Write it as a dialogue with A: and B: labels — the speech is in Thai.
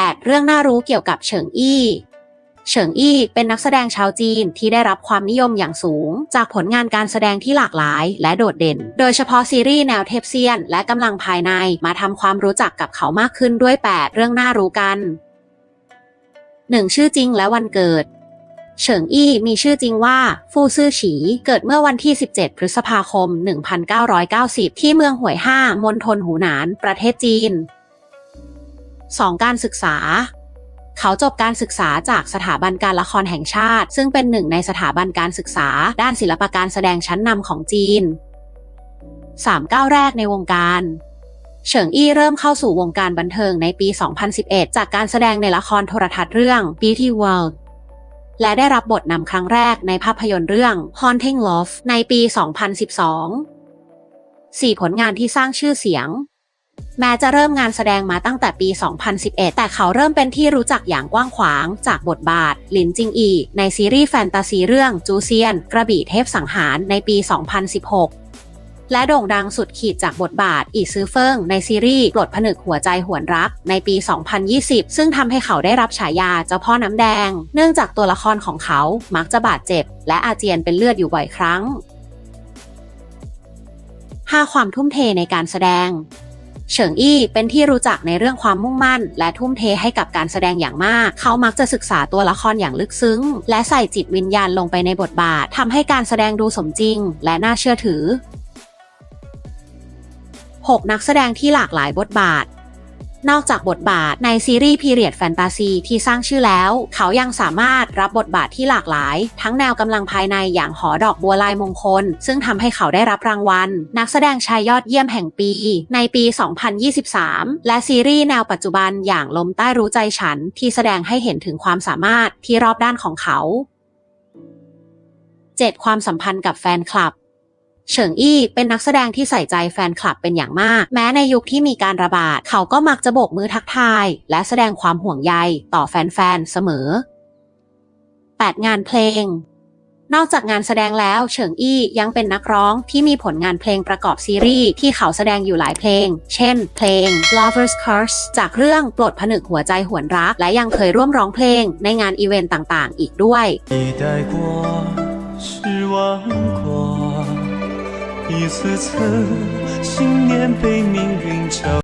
A: 8. เรื่องน่ารู้เกี่ยวกับเฉิงอี้เฉิงอี้เป็นนักแสดงชาวจีนที่ได้รับความนิยมอย่างสูง จากผลงานการแสดงที่หลากหลายและโดดเด่น โดยเฉพาะซีรีส์แนวเทพเซียน และกำลังภายในมาทำความรู้จักกับเขามากขึ้นด้วย 8 เรื่องน่ารู้กัน 1. ชื่อจริงและวันเกิด เฉิงอี้มีชื่อจริงว่า ฟู่ซื่อฉี เกิดเมื่อวันที่ 17 พฤษภาคม 1990 ที่เมืองหวยห้ามณฑลหูหนาน ประเทศจีน 2. การศึกษา เขาจบการศึกษาจากสถาบันการละครแห่งชาติ ซึ่งเป็นหนึ่งในสถาบันการศึกษา ด้านศิลปการแสดงชั้นนำของจีน 3. ก้าวแรกในวงการเฉิงอี้เริ่มเข้าสู่วงการบันเทิงในปี 2011 จากการแสดงในละครโทรทัศน์เรื่อง Beauty World และได้รับบทนำครั้งแรกในภาพยนตร์เรื่อง Haunting Love ในปี 2012 4 ผลงานที่สร้างชื่อเสียง แม้จะเริ่มงานแสดงมาตั้งแต่ปี 2011 แต่เขาเริ่มเป็นที่รู้จักอย่างกว้างขวางจากบทบาท หลินจิงอี ในซีรีส์แฟนตาซีเรื่องจูเซียน กระบี่เทพสังหารในปี 2016และโด่งดังสุดขีดจากบทบาท อีซือเฟิงในซีรีส์ปลดผนึกหัวใจหวนรักในปี 2020 ซึ่งทำให้เขาได้รับฉายาเจ้าพ่อน้ำแดง เนื่องจากตัวละครของเขามักจะบาดเจ็บ และอาเจียนเป็นเลือดอยู่บ่อยครั้ง 5. ความทุ่มเทในการแสดง เฉิงอี้เป็นที่รู้จักในเรื่องความมุ่งมั่น และทุ่มเทให้กับการแสดงอย่างมาก เขามักจะศึกษาตัวละครอย่างลึกซึ้ง และใส่จิตวิญญาณลงไปในบทบาททำให้การแสดงดูสมจริง และน่าเชื่อถือ 6. นักแสดงที่หลากหลายบทบาท นอกจากบทบาทในซีรีส์พีเรียดแฟนตาซีที่สร้างชื่อแล้ว เขายังสามารถรับบทบาทที่หลากหลาย ทั้งแนวกำลังภายในอย่างหอดอกบัวลายมงคล ซึ่งทำให้เขาได้รับรางวัล นักแสดงชายยอดเยี่ยมแห่งปี ในปี 2023 และซีรีส์แนวปัจจุบันอย่างลมใต้รู้ใจฉันที่แสดงให้เห็นถึงความสามารถที่รอบด้านของเขา 7. ความสัมพันธ์กับแฟนคลับ เฉิงอี้เป็นนักแสดงที่ใส่ใจแฟนคลับเป็นอย่างมาก แม้ในยุคที่มีการระบาด เขาก็มักจะโบกมือทักทาย และแสดงความห่วงใยต่อแฟนๆ เสมอ 8. งานเพลง นอกจากงานแสดงแล้ว เฉิงอี้ยังเป็นนักร้องที่มีผลงานเพลงประกอบซีรีส์ที่เขาแสดงอยู่หลายเพลง เช่น เพลง Lovers Curse จากเรื่องปลดผนึกหัวใจหวนรัก และยังเคยร่วมร้องเพลงในงานอีเวนต์ต่างๆ อีกด้วย
B: 一次次信念被命运敲。